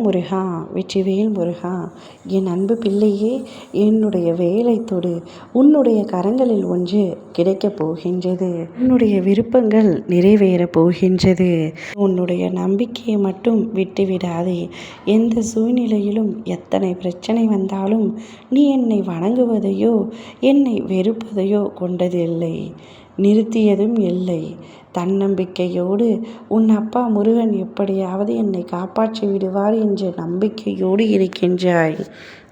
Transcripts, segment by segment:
முருகா வெற்றிவேல் முருகா என் அன்பு பிள்ளையே என்னுடைய வேலை தொடு உன்னுடைய கரங்களில் ஒன்று கிடைக்கப் போகின்றது. உன்னுடைய விருப்பங்கள் நிறைவேறப் போகின்றது. உன்னுடைய நம்பிக்கையை மட்டும் விட்டுவிடாதே. எந்த சூழ்நிலையிலும் எத்தனை பிரச்சனை வந்தாலும் நீ என்னை வணங்குவதையோ என்னை வெறுப்பதையோ கொண்டதில்லை. நிறுத்தியதும் இல்லை. தன்னம்பிக்கையோடு உன் அப்பா முருகன் எப்படியாவது என்னை காப்பாற்றி விடுவார் என்ற நம்பிக்கையோடு இருக்கின்றாய்.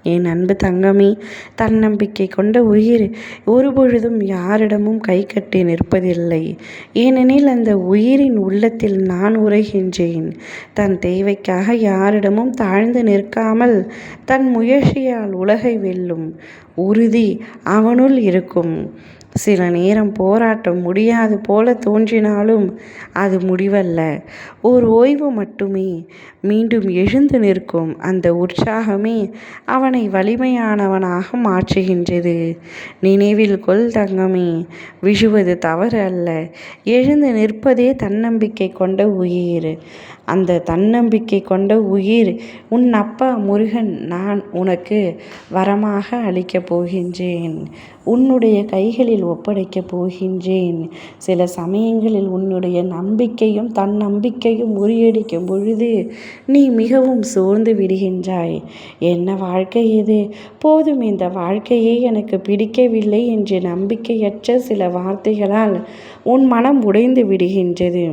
என் அன்பு தங்கமே தன்னம்பிக்கை கொண்ட உயிர் ஒருபொழுதும் யாரிடமும் கை கட்டி நிற்பதில்லை. ஏனெனில் அந்த உயிரின் உள்ளத்தில் நான் உரைகின்றேன் தன் தேவைக்காக யாரிடமும் தாழ்ந்து நிற்காமல் தன் முயற்சியால் உலகை வெல்லும் உறுதி அவனுள் இருக்கும். சில நேரம் போராட்டம் முடியாது போல தோன்றினாலும் அது முடிவல்ல. ஓர் ஓய்வு மட்டுமே. மீண்டும் எழுந்து நிற்கும் அந்த உற்சாகமே அவனை வலிமையானவனாக மாற்றுகின்றது. நினைவில் கொள் தங்கமே. விழுவது தவறு அல்ல. எழுந்து நிற்பதே தன்னம்பிக்கை கொண்ட உயிர். அந்த தன்னம்பிக்கை கொண்ட உயிர் உன் அப்பா முருகன் நான் உனக்கு வரமாக அளிக்கப் போகின்றேன். உன்னுடைய கைகளில் ஒப்படைக்கப் போகின்றேன். சில சமயங்களில் உன்னுடைய நம்பிக்கையும் தன்னம்பிக்கையும் முறியடிக்கும் பொழுது நீ மிகவும் சோர்ந்து விடுகின்றாய். என்ன வாழ்க்கை இது? போதும் இந்த வாழ்க்கையே எனக்கு பிடிக்கவில்லை என்று நம்பிக்கையற்ற சில வார்த்தைகளால் உன் மனம் உடைந்து விடுகின்றது.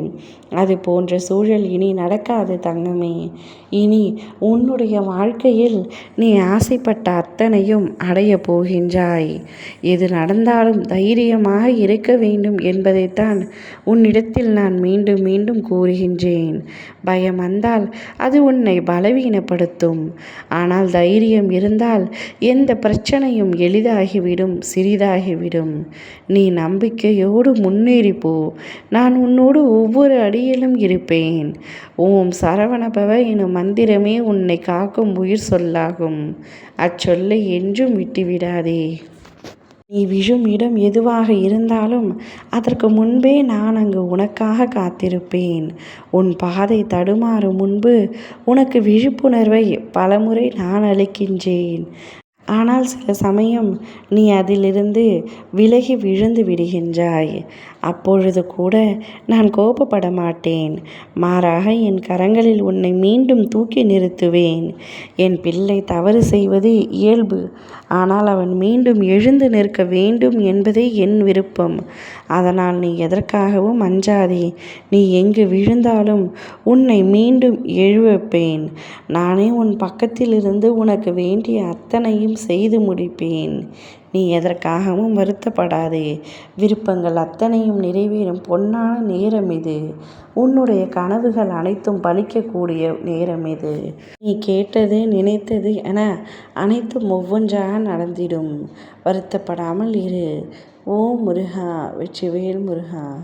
அது போன்ற சூழல் இனி நடக்காது தங்கமே. இனி உன்னுடைய வாழ்க்கையில் நீ ஆசைப்பட்ட அத்தனையும் அடைய போகின்றாய். எது நடந்தாலும் தைரியமாக இருக்க வேண்டும் என்பதைத்தான் உன்னிடத்தில் நான் மீண்டும் மீண்டும் கூறுகின்றேன். பயம் வந்தால் அது உன்னை பலவீனப்படுத்தும். ஆனால் தைரியம் இருந்தால் எந்த பிரச்சனையும் எளிதாகிவிடும் சிறிதாகிவிடும். நீ நம்பிக்கையோடு முன்னேறி போ. நான் உன்னோடு ஒவ்வொரு அடி அடியிலும் இருப்பேன். ஓம் சரவணபவ எனும் மந்திரமே உன்னை காக்கும் உயிர் சொல்லாகும். அச்சொல்லை என்றும் விட்டுவிடாதே. நீ விழும் இடம் எதுவாக இருந்தாலும் அதற்கு முன்பே நான் அங்கு உனக்காக காத்திருப்பேன். உன் பாதை தடுமாறும் முன்பு உனக்கு விழிப்புணர்வை பலமுறை நான் அளிக்கின்றேன். ஆனால் சில சமயம் நீ அதிலிருந்து விலகி விழுந்து விடுகின்றாய். அப்பொழுது கூட நான் கோபப்பட மாட்டேன். மாறாக என் கரங்களில் உன்னை மீண்டும் தூக்கி நிறுத்துவேன். என் பிள்ளை தவறு செய்வது இயல்பு. ஆனால் அவன் மீண்டும் எழுந்து நிற்க வேண்டும் என்பதே என் விருப்பம். அதனால் நீ எதற்காகவும் அஞ்சாதே. நீ எங்கு விழுந்தாலும் உன்னை மீண்டும் எழுவப்பேன் நானே உன் பக்கத்தில் இருந்து உனக்கு வேண்டிய அத்தனையும் செய்து முடிப்பேன். நீ எதற்காகவும் வருத்தப்படாதே. விருப்பங்கள் அத்தனையும் நிறைவேறும் பொன்னான நேரம் இது. உன்னுடைய கனவுகள் அனைத்தும் பலிக்கக்கூடிய நேரம் இது. நீ கேட்டது நினைத்தது என அனைத்தும் ஒவ்வொன்றாக நடந்திடும். வருத்தப்படாமல் இரு. ஓ முருகா வெற்றிவேல் முருகா.